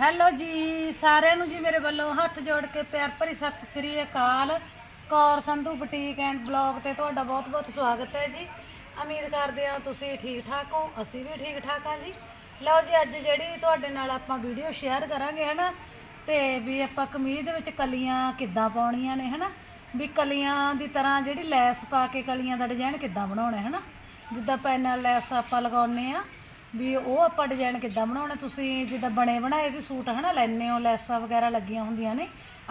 Hello ਜੀ, ਸਾਰਿਆਂ ਨੂੰ ਜੀ ਮੇਰੇ ਵੱਲੋਂ ਹੱਥ ਜੋੜ ਕੇ ਪਿਆਰ ਭਰੀ ਸਤਿ ਸ੍ਰੀ ਅਕਾਲ। Kaur Sandhu boutique and blog ਤੇ ਤੁਹਾਡਾ ਬਹੁਤ-ਬਹੁਤ ਸਵਾਗਤ ਹੈ ਜੀ। ਉਮੀਦ ਕਰਦੇ ਹਾਂ ਤੁਸੀਂ ਠੀਕ ਠਾਕ ਹੋ, ਅਸੀਂ ਵੀ ਠੀਕ ਠਾਕ ਹਾਂ ਜੀ। ਲਓ ਜੀ, ਅੱਜ ਜਿਹੜੀ ਤੁਹਾਡੇ ਨਾਲ ਆਪਾਂ ਵੀਡੀਓ ਸ਼ੇਅਰ ਕਰਾਂਗੇ, ਹਨਾ? ਤੇ ਵੀ ਆਪਾਂ ਕਮੀਜ਼ ਦੇ ਵਿੱਚ ਕਲੀਆਂ ਕਿੱਦਾਂ ਪਾਉਣੀਆਂ ਨੇ, ਹਨਾ? ਵੀ ਕਲੀਆਂ ਦੀ ਤਰ੍ਹਾਂ ਜਿਹੜੀ ਲੈਸ ਪਾ ਕੇ ਕਲੀਆਂ ਦਾ ਡਿਜ਼ਾਈਨ ਕਿੱਦਾਂ ਬਣਾਉਣਾ ਹੈ, ਹਨਾ? ਜਿੱਦਾਂ ਪੈਨਲ ਲੈਸ ਆਪਾਂ ਲਗਾਉਂਦੇ ਆ ਵੀ ਉਹ ਆਪਾਂ ਡਿਜ਼ਾਈਨ ਕਿੱਦਾਂ ਬਣਾਉਣਾ, ਤੁਸੀਂ ਜਿੱਦਾਂ ਬਣੇ ਬਣਾਏ ਵੀ ਸੂਟ, ਹਨਾ ਲੈਣੇ ਹੋ, ਲੈਸਾਂ ਵਗੈਰਾ ਲੱਗੀਆਂ ਹੁੰਦੀਆਂ ਨੇ।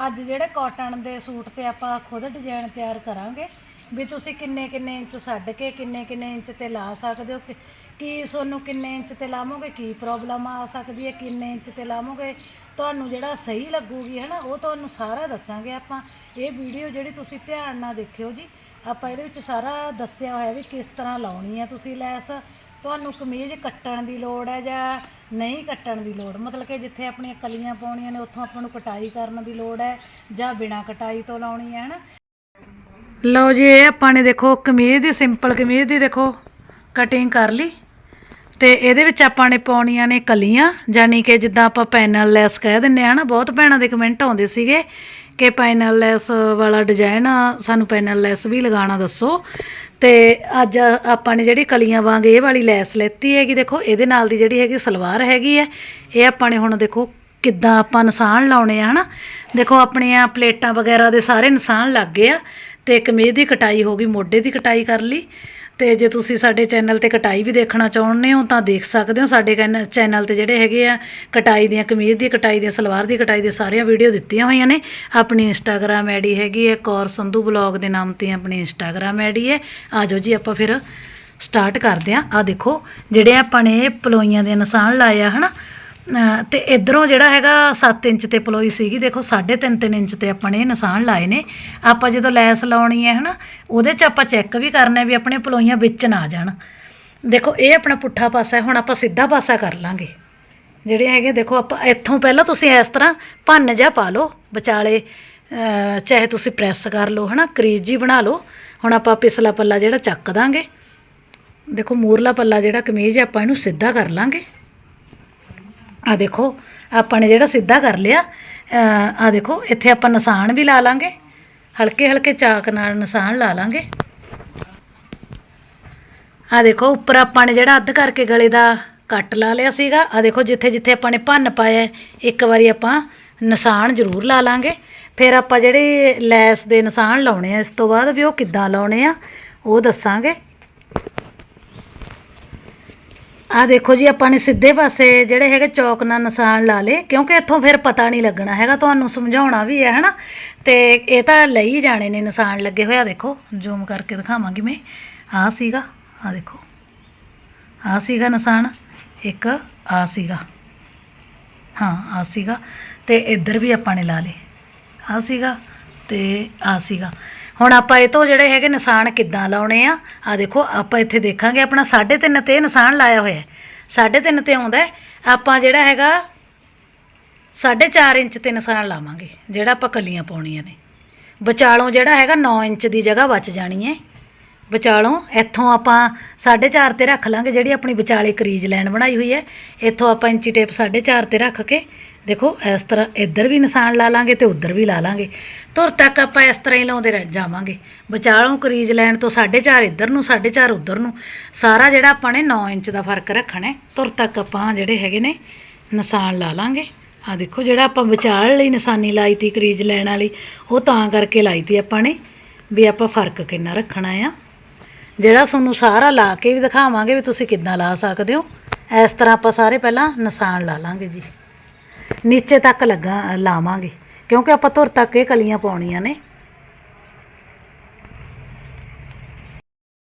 ਅੱਜ ਜਿਹੜੇ ਕਾਟਨ ਦੇ ਸੂਟ ਤੇ ਆਪਾਂ ਖੁਦ ਡਿਜ਼ਾਈਨ ਤਿਆਰ ਕਰਾਂਗੇ, ਵੀ ਤੁਸੀਂ ਕਿੰਨੇ ਕਿੰਨੇ ਇੰਚ ਛੱਡ ਕੇ, ਕਿੰਨੇ ਕਿੰਨੇ ਇੰਚ ਤੇ ਲਾ ਸਕਦੇ ਹੋ, ਕਿ- ਕੀ ਤੁਹਾਨੂੰ ਕਿੰਨੇ ਇੰਚ ਤੇ ਲਾਵੋਗੇ, ਕੀ ਪ੍ਰੋਬਲਮ ਆ ਸਕਦੀ ਹੈ, ਕਿੰਨੇ ਇੰਚ ਤੇ ਲਾਵੋਗੇ, ਤੁਹਾਨੂੰ ਜਿਹੜਾ ਸਹੀ ਲੱਗੂਗੀ ਨਾ ਉਹ ਤੁਹਾਨੂੰ ਸਾਰਾ ਦੱਸਾਂਗੇ ਆਪਾਂ। ਇਹ ਵੀਡੀਓ ਜਿਹੜੀ ਤੁਸੀਂ ਧਿਆਨ ਨਾਲ ਦੇਖਿਓ ਜੀ, ਆਪਾਂ ਇਹਦੇ ਵਿੱਚ ਸਾਰਾ ਦੱਸਿਆ ਹੋਇਆ ਵੀ ਕਿਸ ਤਰ੍ਹਾਂ ਲਾਉਣੀ ਹੈ ਤੁਸੀਂ ਲੈਸ ਤੁਹਾਨੂੰ ਕਮੀਜ਼ ਕੱਟਣ ਦੀ ਲੋੜ ਹੈ ਜਾਂ ਨਹੀਂ ਕੱਟਣ ਦੀ ਲੋੜ? ਮਤਲਬ ਕਿ ਜਿੱਥੇ ਆਪਣੀਆਂ ਕਲੀਆਂ ਪਾਉਣੀਆਂ ਨੇ, ਉੱਥੋਂ ਆਪਾਂ ਨੂੰ ਕਟਾਈ ਕਰਨ ਦੀ ਲੋੜ ਹੈ ਜਾਂ ਬਿਨਾਂ ਕਟਾਈ ਤੋਂ ਲਾਉਣੀ ਹੈ, ਹਨਾ? ਲਓ ਜੀ, ਇਹ ਆਪਾਂ ਨੇ ਦੇਖੋ ਕਮੀਜ਼ ਦੀ, ਸਿੰਪਲ ਕਮੀਜ਼ ਦੀ ਦੇਖੋ ਕਟਿੰਗ ਕਰ ਲਈ ਤੇ ਇਹਦੇ ਵਿੱਚ ਆਪਾਂ ਨੇ ਪਾਉਣੀਆਂ ਨੇ ਕਲੀਆਂ, ਯਾਨੀ ਕਿ ਜਿੱਦਾਂ ਆਪਾਂ ਪੈਨਲ ਲੈਸ ਕਹਿ ਦਿੰਨੇ ਆ ਨਾ ਬਹੁਤ ਭੈਣਾਂ ਦੇ ਕਮੈਂਟ ਆਉਂਦੇ ਸੀਗੇ ਕਿ ਪੈਨਲ ਲੈਸ ਵਾਲਾ ਡਿਜ਼ਾਈਨ ਸਾਨੂੰ ਪੈਨਲ ਲੈਸ ਵੀ ਲਗਾਉਣਾ ਦੱਸੋ। ਤੇ ਅੱਜ ਆਪਾਂ ਨੇ ਜਿਹੜੀ ਕਲੀਆਂ ਵਾਂਗ ਇਹ ਵਾਲੀ ਲੈਸ ਲੈਤੀ ਹੈਗੀ, ਦੇਖੋ, ਇਹਦੇ ਨਾਲ ਦੀ ਜਿਹੜੀ ਹੈਗੀ ਸਲਵਾਰ ਹੈਗੀ ਹੈ, ਇਹ ਆਪਾਂ ਨੇ ਹੁਣ ਦੇਖੋ ਕਿੱਦਾਂ ਆਪਾਂ ਨਿਸ਼ਾਨ ਲਾਉਣੇ ਆ, ਹਨਾ? ਦੇਖੋ, ਆਪਣੀਆਂ ਪਲੇਟਾਂ ਵਗੈਰਾ ਦੇ ਸਾਰੇ ਨਿਸ਼ਾਨ ਲੱਗ ਗਏ ਆ, ਤੇ ਕਮੀਜ਼ ਦੀ ਕਟਾਈ ਹੋ ਗਈ, ਮੋਢੇ ਦੀ ਕਟਾਈ ਕਰ ਲਈ। ਤੇ ਜੇ ਤੁਸੀਂ ਸਾਡੇ ਚੈਨਲ ਤੇ ਕਟਾਈ ਵੀ ਦੇਖਣਾ ਚਾਹੁੰਦੇ ਹੋ, ਤਾਂ ਦੇਖ ਸਕਦੇ ਹੋ। ਸਾਡੇ ਕੈਨ- ਚੈਨਲ ਤੇ ਜਿਹੜੇ ਹੈਗੇ ਆ, ਕਟਾਈ ਦੀਆਂ, ਕਮੀਜ਼ ਦੀ ਕਟਾਈ ਦੀਆਂ, ਸਲਵਾਰ ਦੀ ਕਟਾਈ ਦੀਆਂ ਸਾਰੀਆਂ ਵੀਡੀਓ ਦਿੱਤੀਆਂ ਹੋਈਆਂ ਨੇ। ਆਪਣੀ ਇੰਸਟਾਗ੍ਰam ਆਈਡੀ ਹੈਗੀ ਹੈ, ਕੌਰ ਸੰਧੂ ਬਲੌਗ ਦੇ ਨਾਮ ਤੇ ਆਪਣੀ ਇੰਸਟਾਗ੍ਰam ਆਈਡੀ ਹੈ। ਆਜੋ ਜੀ, ਆਪਾਂ ਫਿਰ ਸਟਾਰਟ ਕਰਦੇ ਆ ਆ ਦੇਖੋ, ਜਿਹੜੇ ਆਪਾਂ ਨੇ ਪਲੋਈਆਂ ਦੇ ਨਿਸ਼ਾਨ ਲਾਏ ਆ, ਹਨਾ? ਅਹ ਤੇ ਇਧਰੋਂ ਜਿਹੜਾ ਹੈਗਾ 7 ਇੰਚ ਤੇ ਪਲੋਈ ਸੀਗੀ, ਦੇਖੋ 3.5 3 ਇੰਚ ਤੇ ਆਪਾਂ ਨੇ ਨਿਸ਼ਾਨ ਲਾਏ ਨੇ। ਆਪਾਂ ਜਦੋਂ ਲੈਸ ਲਾਉਣੀ ਹੈ ਹਨਾ, ਉਹਦੇ 'ਚ ਆਪਾਂ ਚੈੱਕ ਵੀ ਕਰਨਾ ਵੀ ਆਪਣੇ ਪਲੋਈਆਂ ਵਿੱਚ ਨਾ ਜਾਣ। ਦੇਖੋ, ਇਹ ਆਪਣਾ ਪੁੱਠਾ ਪਾਸਾ ਹੈ, ਹੁਣ ਆਪਾਂ ਸਿੱਧਾ ਪਾਸਾ ਕਰ ਲਾਂਗੇ। ਜਿਹੜੇ ਹੈਗੇ, ਦੇਖੋ, ਆਪਾਂ ਇੱਥੋਂ ਪਹਿਲਾਂ ਤੁਸੀਂ ਇਸ ਤਰ੍ਹਾਂ ਭੰਨ ਜਾ ਪਾ ਲਓ, ਵਿਚਾਲੇ ਚਾਹੇ ਤੁਸੀਂ ਪ੍ਰੈਸ ਕਰ ਲਓ, ਹਨਾ, ਕਰੀਜ਼ ਜੀ ਬਣਾ ਲਓ। ਹੁਣ ਆਪਾਂ ਪਿਛਲਾ ਪੱਲਾ ਜਿਹੜਾ ਚੱਕ ਦਾਂਗੇ। ਦੇਖੋ, ਮੂਰਲਾ ਪੱਲਾ ਜਿਹੜਾ ਕਮੀਜ਼ ਹੈ, ਆਪਾਂ ਇਹਨੂੰ ਸਿੱਧਾ ਕਰ ਲਾਂਗੇ। ਆ ਦੇਖੋ, ਆਪਾਂ ਨੇ ਜਿਹੜਾ ਸਿੱਧਾ ਕਰ ਲਿਆ ਆ ਦੇਖੋ, ਇੱਥੇ ਆਪਾਂ ਨਿਸ਼ਾਨ ਵੀ ਲਾ ਲਾਂਗੇ। ਹਲਕੇ ਹਲਕੇ ਚਾਕ ਨਾਲ ਨਿਸ਼ਾਨ ਲਾ ਲਾਂਗੇ। ਆ ਦੇਖੋ, ਉੱਪਰ ਆਪਾਂ ਨੇ ਜਿਹੜਾ ਅੱਧ ਕਰਕੇ ਗਲੇ ਦਾ ਕੱਟ ਲਾ ਲਿਆ ਸੀਗਾ। ਆ ਦੇਖੋ, ਜਿੱਥੇ ਜਿੱਥੇ ਆਪਾਂ ਨੇ ਭੰਨ ਪਾਇਆ, ਇੱਕ ਵਾਰੀ ਆਪਾਂ ਨਿਸ਼ਾਨ ਜ਼ਰੂਰ ਲਾ ਲਾਂਗੇ। ਫਿਰ ਆਪਾਂ ਜਿਹੜੇ ਲੈਸ ਦੇ ਨਿਸ਼ਾਨ ਲਾਉਣੇ ਆ, ਇਸ ਤੋਂ ਬਾਅਦ ਵੀ ਉਹ ਕਿੱਦਾਂ ਲਾਉਣੇ ਆ, ਉਹ ਦੱਸਾਂਗੇ। ਆ ਦੇਖੋ ਜੀ, ਆਪਾਂ ਨੇ ਸਿੱਧੇ ਪਾਸੇ ਜਿਹੜੇ ਹੈਗੇ ਚੌਕ ਨਾਲ ਨਿਸ਼ਾਨ ਲਾ ਲੇ ਕਿਉਂਕਿ ਇੱਥੋਂ ਫਿਰ ਪਤਾ ਨਹੀਂ ਲੱਗਣਾ ਹੈਗਾ, ਤੁਹਾਨੂੰ ਸਮਝਾਉਣਾ ਵੀ ਹੈ, ਹਨਾ? ਤੇ ਇਹ ਤਾਂ ਲਈ ਜਾਣੇ ਨੇ ਨਿਸ਼ਾਨ ਲੱਗੇ ਹੋਇਆ ਦੇਖੋ, ਜ਼ੂਮ ਕਰਕੇ ਦਿਖਾਵਾਂਗੀ ਮੈਂ। ਆਹ ਸੀਗਾ, ਆ ਦੇਖੋ। ਆਹ ਸੀਗਾ ਨਿਸ਼ਾਨ, ਇੱਕ, ਆ ਸੀਗਾ। ਹਾਂ, ਆ ਸੀਗਾ, ਤੇ ਇੱਧਰ ਵੀ ਆਪਾਂ ਨੇ ਲਾ ਲੇ ਆ ਸੀਗਾ ਤੇ ਆ ਸੀਗਾ। ਹੁਣ ਆਪਾਂ ਇਹ ਤੋਂ ਜਿਹੜੇ ਹੈਗੇ ਨਿਸ਼ਾਨ ਕਿੱਦਾਂ ਲਾਉਣੇ ਆ ਆ ਦੇਖੋ, ਆਪਾਂ ਇੱਥੇ ਦੇਖਾਂਗੇ ਆਪਣਾ 3.5 ਤੇ ਨਿਸ਼ਾਨ ਲਾਇਆ ਹੋਇਆ ਹੈ। 3.5 ਤੇ ਆਉਂਦਾ ਆਪਾਂ ਜਿਹੜਾ ਹੈਗਾ 4.5 ਇੰਚ ਤੇ ਨਿਸ਼ਾਨ ਲਾਵਾਂਗੇ, ਜਿਹੜਾ ਆਪਾਂ ਕਲੀਆਂ ਪਾਉਣੀਆਂ ਨੇ। ਵਿਚਾਲੋਂ ਜਿਹੜਾ ਹੈਗਾ 9 ਇੰਚ ਦੀ ਜਗ੍ਹਾ ਬਚ ਜਾਣੀ ਹੈ। ਵਿਚਾਲੋਂ ਇੱਥੋਂ ਆਪਾਂ 4.5 ਤੇ ਰੱਖ ਲਾਂਗੇ, ਜਿਹੜੀ ਆਪਣੀ ਵਿਚਾਲੇ ਕਰੀਜ਼ ਲਾਈਨ ਬਣਾਈ ਹੋਈ ਹੈ। ਇੱਥੋਂ ਆਪਾਂ ਇੰਚੀ ਟੇਪ 4.5 ਤੇ ਰੱਖ ਕੇ ਦੇਖੋ, ਇਸ ਤਰ੍ਹਾਂ ਇੱਧਰ ਵੀ ਨਿਸ਼ਾਨ ਲਾ ਲਾਂਗੇ ਤੇ ਉੱਧਰ ਵੀ ਲਾ ਲਾਂਗੇ। ਤੁਰ ਤੱਕ ਆਪਾਂ ਇਸ ਤਰ੍ਹਾਂ ਹੀ ਲਾਉਂਦੇ ਰਹਿ ਜਾਵਾਂਗੇ। ਵਿਚਾਲੋਂ ਕਰੀਜ਼ ਲੈਣ ਤੋਂ 4.5 ਇੱਧਰ ਨੂੰ 4.5 ਉੱਧਰ ਨੂੰ। ਸਾਰਾ ਜਿਹੜਾ ਆਪਾਂ ਨੇ 9 ਇੰਚ ਦਾ ਫ਼ਰਕ ਰੱਖਣਾ ਹੈ। ਧੁਰ ਤੱਕ ਆਪਾਂ ਜਿਹੜੇ ਹੈਗੇ ਨੇ ਨਿਸ਼ਾਨ ਲਾ ਲਾਂਗੇ। ਆ ਦੇਖੋ, ਜਿਹੜਾ ਆਪਾਂ ਵਿਚਾਲ ਲਈ ਨਿਸ਼ਾਨੀ ਲਾਈ ਤੀ ਕਰੀਜ਼ ਲੈਣ ਵਾਲੀ, ਉਹ ਤਾਂ ਕਰਕੇ ਲਾਈ ਤੀ ਆਪਾਂ ਨੇ ਵੀ ਆਪਾਂ ਫ਼ਰਕ ਕਿੰਨਾ ਰੱਖਣਾ ਆ। ਜਿਹੜਾ ਤੁਹਾਨੂੰ ਸਾਰਾ ਲਾ ਕੇ ਵੀ ਦਿਖਾਵਾਂਗੇ ਵੀ ਤੁਸੀਂ ਕਿੱਦਾਂ ਲਾ ਸਕਦੇ ਹੋ। ਇਸ ਤਰ੍ਹਾਂ ਆਪਾਂ ਸਾਰੇ ਪਹਿਲਾਂ ਨਿਸ਼ਾਨ ਲਾ ਲਾਂਗੇ ਜੀ। ਨੀਚੇ ਤੱਕ ਲੱਗਾ, ਲਾਵਾਂਗੇ। ਕਿਉਂਕਿ ਆਪਾਂ ਧੁਰ ਤੱਕ ਇਹ ਕਲੀਆਂ ਪਾਉਣੀਆਂ ਨੇ।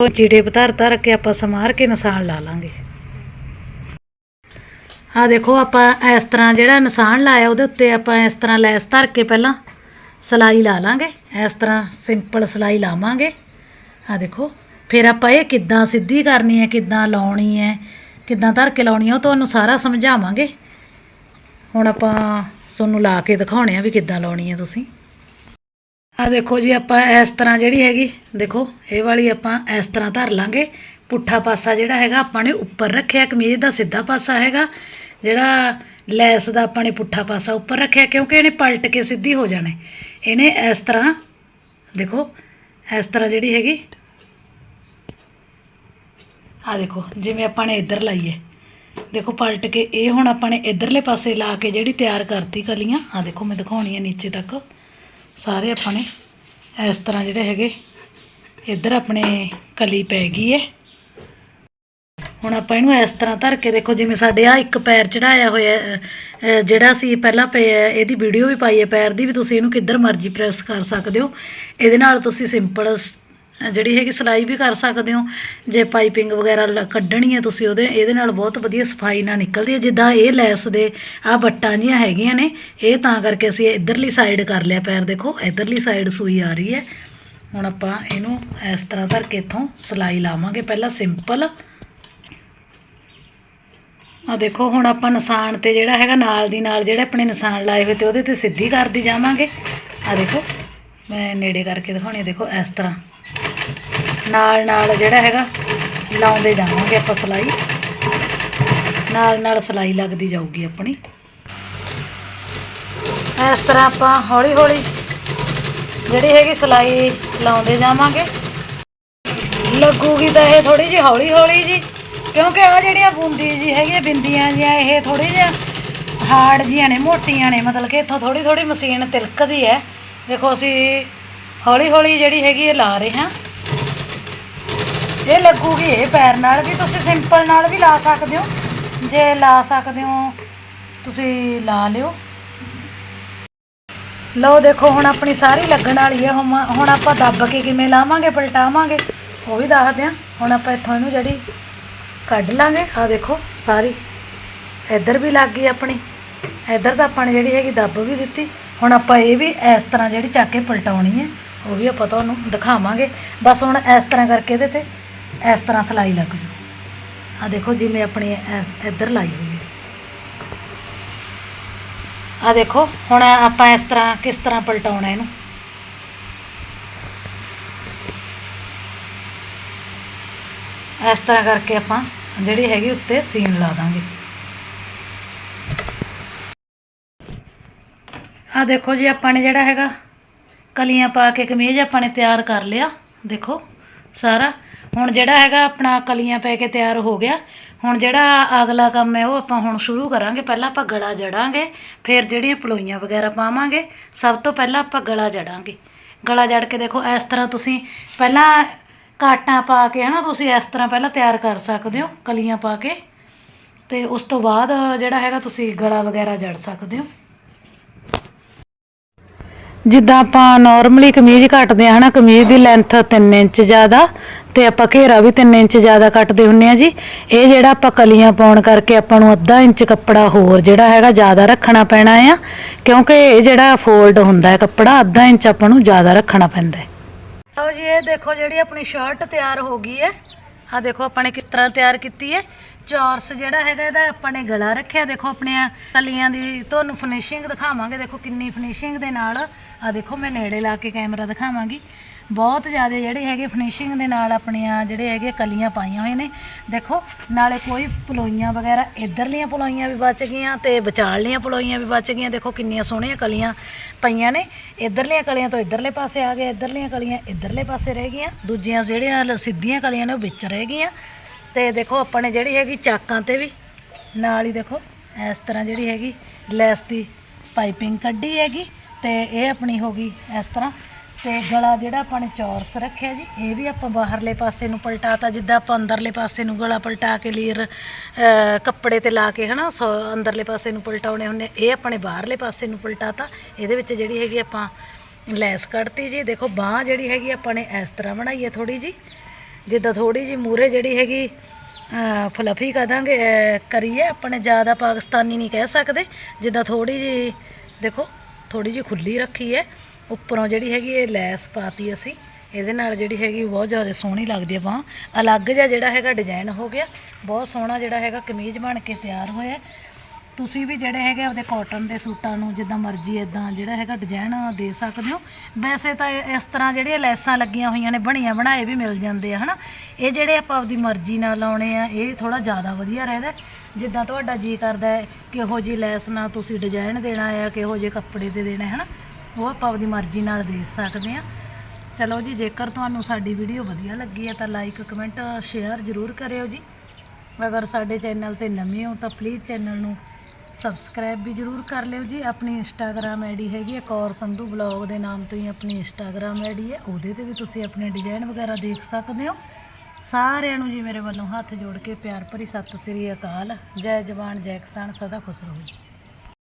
ਉਹ ਚੀੜੇ ਪਧਾਰ ਧਰ ਕੇ ਆਪਾਂ ਸਮਾਰ ਕੇ ਨਿਸ਼ਾਨ ਲਾ ਲਾਂਗੇ। ਆ ਦੇਖੋ, ਆਪਾਂ ਇਸ ਤਰ੍ਹਾਂ ਜਿਹੜਾ ਨਿਸ਼ਾਨ ਲਾਇਆ, ਉਹਦੇ ਉੱਤੇ ਆਪਾਂ ਇਸ ਤਰ੍ਹਾਂ ਲੈਸ ਧਰ ਕੇ ਪਹਿਲਾਂ ਸਲਾਈ ਲਾ ਲਾਂਗੇ। ਇਸ ਤਰ੍ਹਾਂ ਸਿੰਪਲ ਸਲਾਈ ਲਾਵਾਂਗੇ। ਆ ਦੇਖੋ, ਫਿਰ ਆਪਾਂ ਇਹ ਕਿੱਦਾਂ ਸਿੱਧੀ ਕਰਨੀ ਹੈ, ਕਿੱਦਾਂ ਲਾਉਣੀ ਹੈ, ਕਿੱਦਾਂ ਧਰ ਕੇ ਲਾਉਣੀ ਹੈ, ਉਹ ਤੁਹਾਨੂੰ ਸਾਰਾ ਸਮਝਾਵਾਂਗੇ। ਹੁਣ ਆਪਾਂ ਤੁਹਾਨੂੰ ਲਾ ਕੇ ਦਿਖਾਉਣੇ ਆ ਵੀ ਕਿੱਦਾਂ ਲਾਉਣੀ ਹੈ ਤੁਸੀਂ। ਆ ਦੇਖੋ ਜੀ, ਆਪਾਂ ਇਸ ਤਰ੍ਹਾਂ ਜਿਹੜੀ ਹੈਗੀ, ਦੇਖੋ, ਇਹ ਵਾਲੀ ਆਪਾਂ ਇਸ ਤਰ੍ਹਾਂ ਧਰ ਲਾਂਗੇ। ਪੁੱਠਾ ਪਾਸਾ ਜਿਹੜਾ ਹੈਗਾ, ਆਪਾਂ ਨੇ ਉੱਪਰ ਰੱਖਿਆ ਕਮੀਜ਼ ਦਾ, ਸਿੱਧਾ ਪਾਸਾ ਹੈਗਾ। ਜਿਹੜਾ ਲੈਸ ਦਾ ਆਪਾਂ ਨੇ ਪੁੱਠਾ ਪਾਸਾ ਉੱਪਰ ਰੱਖਿਆ, ਕਿਉਂਕਿ ਇਹਨੇ ਪਲਟ ਕੇ ਸਿੱਧੀ ਹੋ ਜਾਣੇ। ਇਹਨੇ ਇਸ ਤਰ੍ਹਾਂ, ਦੇਖੋ, ਇਸ ਤਰ੍ਹਾਂ ਜਿਹੜੀ ਹੈਗੀ। ਆ ਦੇਖੋ, ਜਿਵੇਂ ਆਪਾਂ ਨੇ ਇੱਧਰ ਲਾਈਏ ਦੇਖੋ ਪਲਟ ਕੇ, ਇਹ ਹੁਣ ਆਪਾਂ ਨੇ ਇਧਰਲੇ ਪਾਸੇ ਲਾ ਕੇ ਜਿਹੜੀ ਤਿਆਰ ਕਰਤੀ ਕਲੀਆਂ ਆ ਦੇਖੋ ਮੈਂ ਦਿਖਾਉਣੀ ਆ ਨੀਚੇ ਤੱਕ। ਸਾਰੇ ਆਪਾਂ ਨੇ ਇਸ ਤਰ੍ਹਾਂ ਜਿਹੜੇ ਹੈਗੇ, ਇੱਧਰ ਆਪਣੇ ਕਲੀ ਪੈ ਗਈ ਹੈ ਹੁਣ ਆਪਾਂ ਇਹਨੂੰ ਇਸ ਤਰ੍ਹਾਂ ਧਰ ਕੇ ਦੇਖੋ, ਜਿਵੇਂ ਸਾਡੇ ਆ ਇੱਕ ਪੈਰ ਚੜਾਇਆ ਹੋਇਆ ਜਿਹੜਾ ਸੀ ਪਹਿਲਾਂ ਪਏ ਇਹਦੀ ਵੀਡੀਓ ਵੀ ਪਾਈ ਹੈ ਪੈਰ ਦੀ ਵੀ ਤੁਸੀਂ ਇਹਨੂੰ ਕਿੱਧਰ ਮਰਜ਼ੀ ਪ੍ਰੈਸ ਕਰ ਸਕਦੇ ਹੋ। ਇਹਦੇ ਨਾਲ ਤੁਸੀਂ ਸਿੰਪਲ ਜਿਹੜੀ ਹੈਗੀ ਸਿਲਾਈ ਵੀ ਕਰ ਸਕਦੇ ਹੋ। ਜੇ ਪਾਈਪਿੰਗ ਵਗੈਰਾ ਲ- ਕੱਢਣੀ ਹੈ ਤੁਸੀਂ ਉਹਦੇ, ਇਹਦੇ ਨਾਲ ਬਹੁਤ ਵਧੀਆ ਸਫ਼ਾਈ ਨਾਲ ਨਿਕਲਦੀ ਹੈ। ਜਿੱਦਾਂ ਇਹ ਲੈਸ ਦੇ ਆ ਬੱਟਾਂ ਜੀਆਂ ਹੈਗੀਆਂ ਨੇ, ਇਹ ਤਾਂ ਕਰਕੇ ਅਸੀਂ ਇਧਰਲੀ ਸਾਈਡ ਕਰ ਲਿਆ ਪੈਰ। ਦੇਖੋ, ਇਧਰਲੀ ਸਾਈਡ ਸੂਈ ਆ ਰਹੀ ਹੈ। ਹੁਣ ਆਪਾਂ ਇਹਨੂੰ ਇਸ ਤਰ੍ਹਾਂ ਧਰ ਕੇ ਇੱਥੋਂ ਸਿਲਾਈ ਲਾਵਾਂਗੇ। ਪਹਿਲਾਂ ਸਿੰਪਲ ਆ ਦੇਖੋ, ਹੁਣ ਆਪਾਂ ਨਿਸ਼ਾਨ ਤੇ ਜਿਹੜਾ ਹੈਗਾ, ਨਾਲ ਦੀ ਨਾਲ ਜਿਹੜੇ ਆਪਣੇ ਨਿਸ਼ਾਨ ਲਾਏ ਹੋਏ ਤੇ ਉਹਦੇ ਤੇ ਸਿੱਧੀ ਕਰਦੀ ਜਾਵਾਂਗੇ। ਆ ਦੇਖੋ, ਮੈਂ ਨੇੜੇ ਕਰਕੇ ਦਿਖਾਉਣੀ ਦੇਖੋ, ਇਸ ਤਰ੍ਹਾਂ। ਨਾਲ ਨਾਲ ਜਿਹੜਾ ਹੈਗਾ ਲਾਉਂਦੇ ਜਾਵਾਂਗੇ ਆਪਾਂ ਸਲਾਈ। ਨਾਲ ਨਾਲ ਸਲਾਈ ਲੱਗਦੀ ਜਾਊਗੀ ਆਪਣੀ। ਇਸ ਤਰ੍ਹਾਂ ਆਪਾਂ ਹੌਲੀ ਹੌਲੀ ਜਿਹੜੀ ਹੈਗੀ ਸਲਾਈ ਲਾਉਂਦੇ ਜਾਵਾਂਗੇ। ਲੱਗੂਗੀ ਤਾਂ ਇਹ ਥੋੜੀ ਜਿਹੀ ਹੌਲੀ ਹੌਲੀ ਜੀ, ਕਿਉਂਕਿ ਆ ਜਿਹੜੀਆਂ ਬੂੰਦੀ ਜੀ ਹੈਗੀਆਂ, ਬਿੰਦੀਆਂ ਜੀਆਂ ਇਹ ਥੋੜੀ ਜਿਹਾ ਹਾਰਡ ਜੀਆਂ ਨੇ, ਮੋਟੀਆਂ ਨੇ, ਮਤਲਬ ਕਿ ਇੱਥੋਂ ਥੋੜੀ ਥੋੜੀ ਮਸ਼ੀਨ ਤਿਲਕਦੀ ਹੈ। ਦੇਖੋ ਅਸੀਂ ਹੌਲੀ ਹੌਲੀ ਜਿਹੜੀ ਹੈਗੀ ਇਹ ਲਾ ਰਹੇ ਹਾਂ। ਇਹ ਲੱਗੂਗੀ ਇਹ ਪੈਰ ਨਾਲ ਵੀ ਤੁਸੀਂ ਸਿੰਪਲ ਨਾਲ ਵੀ ਲਾ ਸਕਦੇ ਹੋ। ਜੇ ਲਾ ਸਕਦੇ ਹੋ, ਤੁਸੀਂ ਲਾ ਲਿਓ। ਲਓ ਦੇਖੋ, ਹੁਣ ਆਪਣੀ ਸਾਰੀ ਲੱਗਣ ਵਾਲੀ ਹੈ। ਹੁਣ ਹੁਣ ਆਪਾਂ ਦੱਬ ਕੇ ਕਿਵੇਂ ਲਾਵਾਂਗੇ, ਪਲਟਾਵਾਂਗੇ, ਉਹ ਵੀ ਦੱਸਦੇ ਹਾਂ। ਹੁਣ ਆਪਾਂ ਇੱਥੋਂ ਇਹਨੂੰ ਜਿਹੜੀ ਕੱਢ ਲਾਂਗੇ। ਆ ਦੇਖੋ, ਸਾਰੀ। ਇੱਧਰ ਵੀ ਲੱਗ ਗਈ ਆਪਣੀ। ਇੱਧਰ ਤਾਂ ਆਪਾਂ ਨੇ ਜਿਹੜੀ ਹੈਗੀ ਦੱਬ ਵੀ ਦਿੱਤੀ। ਹੁਣ ਆਪਾਂ ਇਹ ਵੀ ਇਸ ਤਰ੍ਹਾਂ ਜਿਹੜੀ ਚੱਕ ਕੇ ਪਲਟਾਉਣੀ ਹੈ, ਉਹ ਵੀ ਆਪਾਂ ਤੁਹਾਨੂੰ ਦਿਖਾਵਾਂਗੇ। ਬਸ ਹੁਣ ਇਸ ਤਰ੍ਹਾਂ ਕਰਕੇ ਇਹਦੇ ਤੇ ਇਸ ਤਰ੍ਹਾਂ ਸਲਾਈ ਲੱਗ ਜੂ। ਆ ਦੇਖੋ ਜਿਵੇਂ ਆਪਣੀ ਇੱਧਰ ਲਾਈ ਹੋਈ ਹੈ। ਆ ਦੇਖੋ, ਹੁਣ ਆਪਾਂ ਇਸ ਤਰ੍ਹਾਂ ਕਿਸ ਤਰ੍ਹਾਂ ਪਲਟਾਉਣਾ ਇਹਨੂੰ? ਇਸ ਤਰ੍ਹਾਂ ਕਰਕੇ ਆਪਾਂ ਜਿਹੜੀ ਹੈਗੀ ਉੱਤੇ ਸੀਨ ਲਾ ਦਾਂਗੇ। ਆ ਦੇਖੋ ਜੀ, ਆਪਾਂ ਨੇ ਜਿਹੜਾ ਹੈਗਾ ਕਲੀਆਂ ਪਾ ਕੇ ਕਮੀਜ਼ ਆਪਾਂ ਨੇ ਤਿਆਰ ਕਰ ਲਿਆ। ਦੇਖੋ, ਸਾਰਾ ਹੁਣ ਜਿਹੜਾ ਹੈਗਾ ਆਪਣਾ ਕਲੀਆਂ ਪੈ ਕੇ ਤਿਆਰ ਹੋ ਗਿਆ, ਹੁਣ ਜਿਹੜਾ ਅਗਲਾ ਕੰਮ ਹੈ ਉਹ ਆਪਾਂ ਹੁਣ ਸ਼ੁਰੂ ਕਰਾਂਗੇ, ਪਹਿਲਾਂ ਆਪਾਂ ਗਲਾ ਜੜਾਂਗੇ, ਫਿਰ ਜਿਹੜੀਆਂ ਪਲੋਈਆਂ ਵਗੈਰਾ ਪਾਵਾਂਗੇ, ਸਭ ਤੋਂ ਪਹਿਲਾਂ ਆਪਾਂ ਗਲਾ ਜੜਾਂਗੇ। ਗਲਾ ਜੜ ਕੇ ਦੇਖੋ, ਇਸ ਤਰ੍ਹਾਂ ਤੁਸੀਂ ਪਹਿਲਾਂ ਕਾਟਾਂ ਪਾ ਕੇ ਹਨਾ, ਤੁਸੀਂ ਇਸ ਤਰ੍ਹਾਂ ਪਹਿਲਾਂ ਤਿਆਰ ਕਰ ਸਕਦੇ ਹੋ, ਕਲੀਆਂ ਪਾ ਕੇ, ਤੇ ਉਸ ਤੋਂ ਬਾਅਦ ਜਿਹੜਾ ਹੈਗਾ ਤੁਸੀਂ ਗਲਾ ਵਗੈਰਾ ਜੜ ਸਕਦੇ ਹੋ। ਜਿੱਦਾਂ ਆਪਾਂ ਨਾਰਮਲੀ ਕਮੀਜ਼ ਕੱਟਦੇ ਆ, ਹਨਾ? ਕਮੀਜ਼ ਦੀ ਲੈਂਥ 3 ਇੰਚ ਜ਼ਿਆਦਾ ਤੇ ਆਪਾਂ ਘੇਰਾ ਵੀ 3 ਇੰਚ ਜ਼ਿਆਦਾ ਕੱਟਦੇ ਹੁੰਨੇ ਆ ਜੀ। ਇਹ ਜਿਹੜਾ ਆਪਾਂ ਕਲੀਆਂ ਪਾਉਣ ਕਰਕੇ ਆਪਾਂ ਨੂੰ ਅੱਧਾ ਇੰਚ ਕੱਪੜਾ ਹੋਰ ਜਿਹੜਾ ਹੈਗਾ ਜ਼ਿਆਦਾ ਰੱਖਣਾ ਪੈਣਾ ਆ, ਕਿਉਂਕਿ ਇਹ ਜਿਹੜਾ ਫੋਲਡ ਹੁੰਦਾ ਹੈ ਕੱਪੜਾ, ਅੱਧਾ ਇੰਚ ਆਪਾਂ ਨੂੰ ਜ਼ਿਆਦਾ ਰੱਖਣਾ ਪੈਂਦਾ ਹੈ। ਲਓ ਜੀ, ਇਹ ਦੇਖੋ ਜਿਹੜੀ ਆਪਣੀ ਸ਼ਰਟ ਤਿਆਰ ਹੋ ਗਈ ਹੈ। ਆ ਦੇਖੋ, ਆਪਾਂ ਨੇ ਕਿਸ ਤਰ੍ਹਾਂ ਤਿਆਰ ਕੀਤੀ ਹੈ। ਚੌਰਸ ਜਿਹੜਾ ਹੈਗਾ, ਇਹਦਾ ਆਪਾਂ ਨੇ ਗਲਾ ਰੱਖਿਆ। ਦੇਖੋ ਆਪਣੀਆਂ ਕਲੀਆਂ ਦੀ, ਤੁਹਾਨੂੰ ਫਿਨਿਸ਼ਿੰਗ ਦਿਖਾਵਾਂਗੇ। ਦੇਖੋ ਕਿੰਨੀ ਫਿਨਿਸ਼ਿੰਗ ਦੇ ਨਾਲ। ਆ ਦੇਖੋ, ਮੈਂ ਨੇੜੇ ਲਾ ਕੇ ਕੈਮਰਾ ਦਿਖਾਵਾਂਗੀ। ਬਹੁਤ ਜ਼ਿਆਦਾ ਜਿਹੜੇ ਹੈਗੇ ਫਿਨਿਸ਼ਿੰਗ ਦੇ ਨਾਲ ਆਪਣੀਆਂ ਜਿਹੜੇ ਹੈਗੇ ਕਲੀਆਂ ਪਾਈਆਂ ਹੋਏ ਨੇ। ਦੇਖੋ, ਨਾਲੇ ਕੋਈ ਪਲੋਈਆਂ ਵਗੈਰਾ, ਇਧਰਲੀਆਂ ਪਲੋਈਆਂ ਵੀ ਬਚ ਗਈਆਂ ਤੇ ਵਿਚਾਲਲੀਆਂ ਪਲੋਈਆਂ ਵੀ ਬਚ ਗਈਆਂ। ਦੇਖੋ ਕਿੰਨੀਆਂ ਸੋਹਣੀਆਂ ਕਲੀਆਂ ਪਈਆਂ ਨੇ। ਇਧਰਲੀਆਂ ਕਲੀਆਂ ਤੋਂ ਇਧਰਲੇ ਪਾਸੇ ਆ ਗਏ, ਇਧਰਲੀਆਂ ਕਲੀਆਂ ਇਧਰਲੇ ਪਾਸੇ ਰਹਿ ਗਈਆਂ। ਦੂਜੀਆਂ ਜਿਹੜੀਆਂ ਸਿੱਧੀਆਂ ਕਲੀਆਂ ਨੇ, ਉਹ ਵਿੱਚ ਰਹਿ ਗਈਆਂ। ਤੇ ਦੇਖੋ ਆਪਾਂ ਨੇ ਜਿਹੜੀ ਹੈਗੀ ਚਾਕਾਂ ਤੇ ਵੀ, ਨਾਲ ਹੀ ਦੇਖੋ, ਇਸ ਤਰ੍ਹਾਂ ਜਿਹੜੀ ਹੈਗੀ ਲੈਸ ਦੀ ਪਾਈਪਿੰਗ ਕੱਢੀ ਹੈਗੀ ਤੇ ਇਹ ਆਪਣੀ ਹੋ ਗਈ ਇਸ ਤਰ੍ਹਾਂ। ਤੇ ਗਲਾ ਜਿਹੜਾ ਆਪਾਂ ਨੇ ਚੌਰਸ ਰੱਖਿਆ ਜੀ, ਇਹ ਵੀ ਆਪਾਂ ਬਾਹਰਲੇ ਪਾਸੇ ਨੂੰ ਪਲਟਾਤਾ, ਜਿੱਦਾਂ ਆਪਾਂ ਅੰਦਰਲੇ ਪਾਸੇ ਨੂੰ ਗਲਾ ਪਲਟਾ ਕੇ ਲੀਰ ਕੱਪੜੇ ਤੇ ਲਾ ਕੇ ਹਨਾ, ਸੋ ਅੰਦਰਲੇ ਪਾਸੇ ਨੂੰ ਪਲਟਾਉਣੇ ਹੁੰਦੇ, ਇਹ ਆਪਣੇ ਬਾਹਰਲੇ ਪਾਸੇ ਨੂੰ ਪਲਟਾਤਾ, ਇਹਦੇ ਵਿੱਚ ਜਿਹੜੀ ਹੈਗੀ ਆਪਾਂ ਲੈਸ ਕੱਢਤੀ ਜੀ। ਦੇਖੋ ਬਾਹ ਜਿਹੜੀ ਹੈਗੀ ਆਪਾਂ ਨੇ ਇਸ ਤਰ੍ਹਾਂ ਬਣਾਈ ਹੈ ਥੋੜੀ ਜੀ ਜਿੱਦਾਂ ਥੋੜੀ ਜੀ ਮੂਰੇ ਜਿਹੜੀ ਹੈਗੀ ਫਲਫੀ ਕਦਾਂਗੇ ਕਰੀਏ ਆਪਣੇ, ਜ਼ਿਆਦਾ ਪਾਕਿਸਤਾਨੀ ਨਹੀਂ ਕਹਿ ਸਕਦੇ। ਜਿੱਦਾਂ ਥੋੜੀ ਜੀ ਦੇਖੋ ਥੋੜੀ ਜੀ ਖੁੱਲੀ ਰੱਖੀ ਹੈ। ਉੱਪਰੋਂ ਜਿਹੜੀ ਹੈਗੀ ਇਹ ਲੈਸ ਪਾਤੀ ਅਸੀਂ, ਇਹਦੇ ਨਾਲ ਜਿਹੜੀ ਹੈਗੀ ਬਹੁਤ ਜ਼ਿਆਦਾ ਸੋਹਣੀ ਲੱਗਦੀ ਹੈ ਬਾਂਹ। ਅਲੱਗ ਜਿਹਾ ਜਿਹੜਾ ਹੈਗਾ ਡਿਜ਼ਾਈਨ ਹੋ ਗਿਆ। ਬਹੁਤ ਸੋਹਣਾ ਜਿਹੜਾ ਹੈਗਾ ਕਮੀਜ਼ ਬਣ ਕੇ ਤਿਆਰ ਹੋਇਆ ਤੁਸੀਂ ਵੀ ਜਿਹੜੇ ਹੈਗੇ ਆਪਦੇ ਕਾਟਨ ਦੇ ਸੂਟਾਂ ਨੂੰ ਜਿੱਦਾਂ ਮਰਜ਼ੀ ਇਦਾਂ ਜਿਹੜਾ ਹੈਗਾ ਡਿਜ਼ਾਈਨ ਦੇ ਸਕਦੇ ਹੋ। ਵੈਸੇ ਤਾਂ ਇਸ ਤਰ੍ਹਾਂ ਜਿਹੜੀਆਂ ਲੈਸਾਂ ਲੱਗੀਆਂ ਹੋਈਆਂ ਨੇ, ਬਣੀਆਂ ਬਣਾਏ ਵੀ ਮਿਲ ਜਾਂਦੇ ਆ, ਹਨਾ? ਇਹ ਜਿਹੜੇ ਆਪਾਂ ਆਪਦੀ ਮਰਜ਼ੀ ਨਾਲ ਲਾਉਣੇ ਆ, ਇਹ ਥੋੜਾ ਜ਼ਿਆਦਾ ਵਧੀਆ ਰਹਿੰਦਾ। ਜਿੱਦਾਂ ਤੁਹਾਡਾ ਜੀ ਕਰਦਾ ਹੈ ਕਿਹੋ ਜੀ ਲੈਸ ਨਾਲ ਤੁਸੀਂ ਡਿਜ਼ਾਈਨ ਦੇਣਾ ਆ, ਕਿਹੋ ਜਿਹੇ ਕੱਪੜੇ ਤੇ ਦੇਣਾ ਹੈ ਹਨਾ? ਉਹ ਆਪਾਂ ਆਪਦੀ ਮਰਜ਼ੀ ਨਾਲ ਦੇ ਸਕਦੇ ਆ। ਚਲੋ ਜੀ, ਜੇਕਰ ਤੁਹਾਨੂੰ ਸਾਡੀ ਵੀਡੀਓ ਵਧੀਆ ਲੱਗੀ ਹੈ ਤਾਂ ਲਾਈਕ ਕਮੈਂਟ ਸ਼ੇਅਰ ਜ਼ਰੂਰ ਕਰਿਓ ਜੀ। ਅਗਰ ਸਾਡੇ ਚੈਨਲ ਤੇ ਨਵੇਂ ਹੋ ਤਾਂ ਪਲੀਜ਼ ਚੈਨਲ ਨੂੰ ਸਬਸਕ੍ਰਾਈਬ ਵੀ ਜ਼ਰੂਰ ਕਰ ਲਿਓ ਜੀ। ਆਪਣੀ ਇੰਸਟਾਗ੍ਰam ਆਈਡੀ ਹੈਗੀ ਹੈ ਕੌਰ ਸੰਧੂ ਬਲੌਗ ਦੇ ਨਾਮ ਤੋਂ ਹੀ ਆਪਣੀ ਇੰਸਟਾਗ੍ਰam ਆਈਡੀ ਹੈ। ਉਹਦੇ ਤੇ ਵੀ ਤੁਸੀਂ ਆਪਣੇ ਡਿਜ਼ਾਈਨ ਵਗੈਰਾ ਦੇਖ ਸਕਦੇ ਹੋ। ਸਾਰਿਆਂ ਨੂੰ ਜੀ ਮੇਰੇ ਵੱਲੋਂ ਹੱਥ ਜੋੜ ਕੇ ਪਿਆਰ ਭਰੀ ਸਤਿ ਸ੍ਰੀ ਅਕਾਲ। ਜੈ ਜਵਾਨ, ਜੈ ਕਿਸਾਨ, ਸਦਾ ਖੁਸ਼ ਰਹੋ। ਜੀ